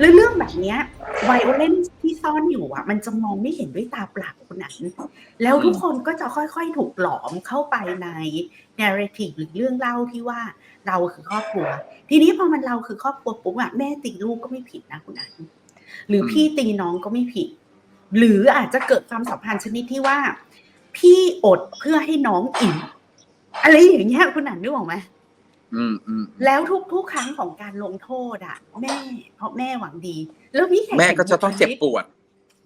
แล้วเรื่องแบบเนี้ยไวโอเลนที่ซ่อนอยู่อะ มันจะมองไม่เห็นด้วยตาเปล่าคนนั้น แล้วทุกคนก็จะค่อยๆ ถูกหลอมเข้าไปใน n a r r a t i v หรือเรื่องเล่าที่ว่าเราคือครอบครัว ทีนี้พอมันเราคือครอบครัวปุ๊บอะแม่ตีลูกก็ไม่ผิดนะคุณนันหรือพี่ตีน้องก็ไม่ผิด หรืออาจจะเกิดความสัมพันธ์ชนิดที่ว่า พี่อดเพื่อให้น้องอิ่มอะไรอย่างเงี้ยคุณนันนึกออกไหม แล้วทุกทุกครั้งของการลงโทษอะแม่ เพราะแม่หวังดี แล้วพี่แขแม่ก็จะต้องเจ็บปวด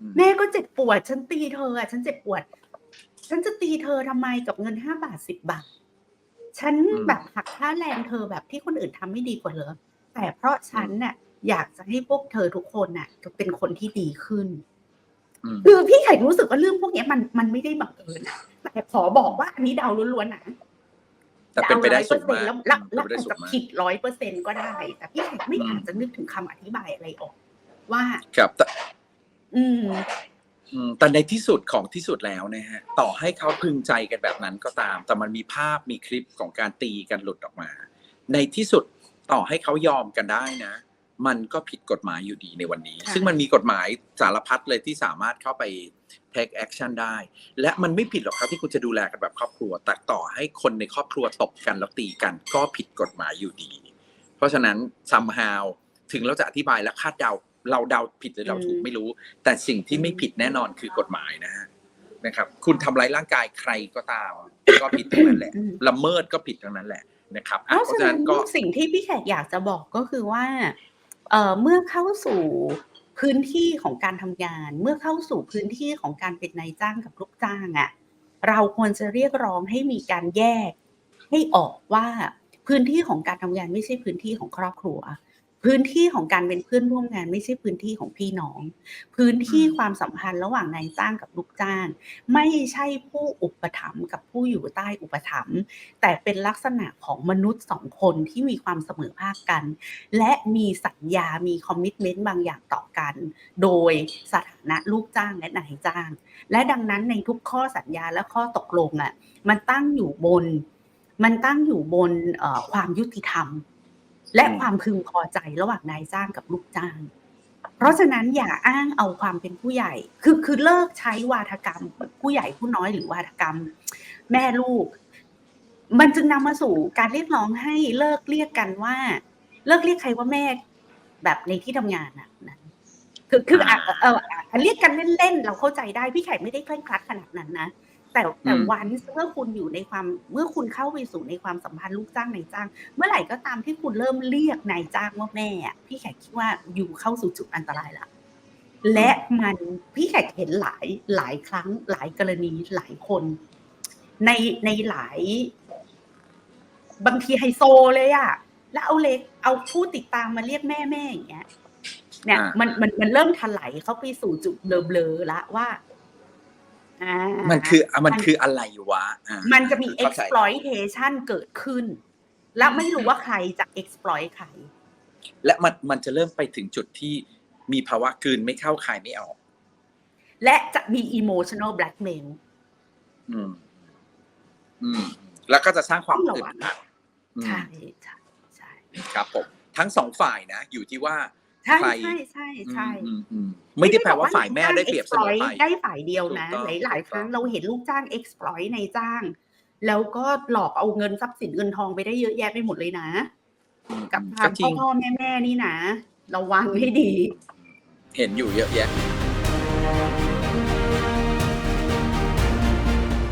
อืมแม่ก็เจ็บปวด ฉันตีเธออะฉันเจ็บปวด ฉันจะตีเธอทำไมกับเงินห้าบาทสิบบาท ฉันแบบหักค่าแรงเธอแบบที่คนอื่นทำไม่ดีกว่าเหรอแต่เพราะฉันน่ะ อยากจะให้พวกเธอทุกคนน่ะเป็นคนที่ดีขึ้นอืมคือพี่ไข่รู้สึกว่าเรื่องพวกเนี้ยมันมันไม่ได้บังเอิญนะแต่ขอบอกว่าอันนี้เดาล้วนๆนะ แต่เป็นไปได้สูงมากแล้วแล้วเป็นแล้วไปได้อาจสูงจะมากผิดร้อยเปอร์เซ็นก็ได้ แต่พี่ไข่ไม่อืมอาจจะนึกถึงคำอธิบายอะไรออก ว่าครับแต่อืมอืมแต่ในที่สุดของที่สุดแล้วนะฮะ ต่อให้เขาพึงใจกันแบบนั้นก็ตาม แต่มันมีภาพมีคลิปของการตีกันหลุดออกมา ในที่สุดต่อให้เขายอมกันได้นะ มันก็ผิดกฎหมายอยู่ดีในวันนี้ค่ะซึ่งมันมีกฎหมายสารพัดเลยที่สามารถเข้าไป take action ได้ และมันไม่ผิดหรอกครับที่คุณจะดูแลกันแบบครอบครัวแต่ต่อให้คนในครอบครัวตบกันแล้วตีกัน ก็ผิดกฎหมายอยู่ดี เพราะฉะนั้น somehow ถึงเราจะอธิบายและคาดเดาเราเดาผิดหรือเราถูกอืมไม่รู้ แต่สิ่งที่ไม่ผิดแน่นอนคือกฎหมายนะฮะนะครับ คุณทำร้ายร่างกายใครก็ตาม ก็ผิดทั้งนั้นแหละอืมละเมิดก็ผิดทั้งนั้นแหละนะครับอะเพราะเพราะฉะฉะนั้นั้นนก็สิ่งที่พี่แขกอยากจะบอกก็คือว่า เมื่อเข้าสู่พื้นที่ของการทำงาน เมื่อเข้าสู่พื้นที่ของการเป็นนายจ้างกับลูกจ้างอะ่ะเราควรจะเรียกร้องให้มีการแยกให้ออกว่าพื้นที่ของการทำงานไม่ใช่พื้นที่ของครอบครัว พื้นที่ของการเป็นเพื่อนร่วมงานไม่ใช่พื้นที่ของพี่น้อง พื้นที่อืมความสัมพันธ์ระหว่างนายจ้างกับลูกจ้าง ไม่ใช่ผู้อุปถัมภ์กับผู้อยู่ใต้อุปถัมภ์แต่เป็นลักษณะของมนุษย์สองคนที่มีความเสมอภาคกัน และมีสัญญา มีคอมมิชเมนต์บางอย่างต่อกัน โดยสถานะลูกจ้างและนายจ้าง และดังนั้นในทุกข้อสัญญาและข้อตกลงอะมันตั้งอยู่บน มันตั้งอยู่บนเอ่อความยุติธรรม และอืมความพึงพอใจระหว่างนายจ้างกับลูกจ้าง เพราะฉะนั้นอย่าอ้างเอาความเป็นผู้ใหญ่ คือคือเลิกใช้วาทกรรม ผู้ใหญ่ผู้น้อยหรือวาทกรรม แม่ลูก มันจึงนำมาสู่การเรียกร้องให้เลิกเรียกกันว่า เลิกเรียกใครว่าแม่แบบในที่ทำงานน่ะนะคือคืออะเอออะเรียกกันเล่นๆเราเข้าใจได้พี่ไข่ไม่ได้เคร่งครัดขนาดนั้นนะ แต่แต่อืมวันเมื่อคุณอยู่ในความเมื่อคุณเข้าไปสู่ในความสัมพันธ์ลูกจ้างนายจ้าง เมื่อไหร่ก็ตามที่คุณเริ่มเรียกนายจ้างว่าแม่อะพี่แขกคิดว่าอยู่เข้าสู่จุดอันตรายละและมันพี่แขกเห็นหลายหลายครั้งหลายกรณีหลายคน ในในหลาย บางทีไฮโซเลยอะแล้วเอาเล็กเอาผู้ติดตามมาเรียกแม่แม่อย่างเงี้ย เนี่ยอ่ามัมันมันมันเริ่มถลายเข้าไปสู่จุดเบลอๆละว่าอ่า มันคืออะมันคืออะไรวะอะมันจะมีเข้าใจ exploitation เกิดขึ้น และไม่รู้ว่าใครจะ exploit ใคร และมันมันจะเริ่มไปถึงจุดที่มีภาวะกลืนไม่เข้าคายไม่ออก และจะมี emotional blackmail อืม อืม แล้วก็จะสร้างความต้องระอึดวังอัดอืมใช่ใช่ใช่ครับผม ทั้งสองฝ่ายนะ อยู่ที่ว่า ใช่ใครใช่ใช่ใช่อืมอืมอืมไม่ได้แปลว่าฝ่ายแม่ได้เปรียบเสมอไปได้ฝ่ายเดียวนะถูกต้องหลายๆครั้งถูกต้องเราเห็นลูกจ้าง exploit ในจ้าง แล้วก็หลอกเอาเงินทรัพย์สินเงินทองไปได้เยอะแยะไปหมดเลยนะอืมกับทาก็งจริพ่องพ่อแม่แม่นี่นะระวังให้ดี เห็นอยู่เยอะแยะ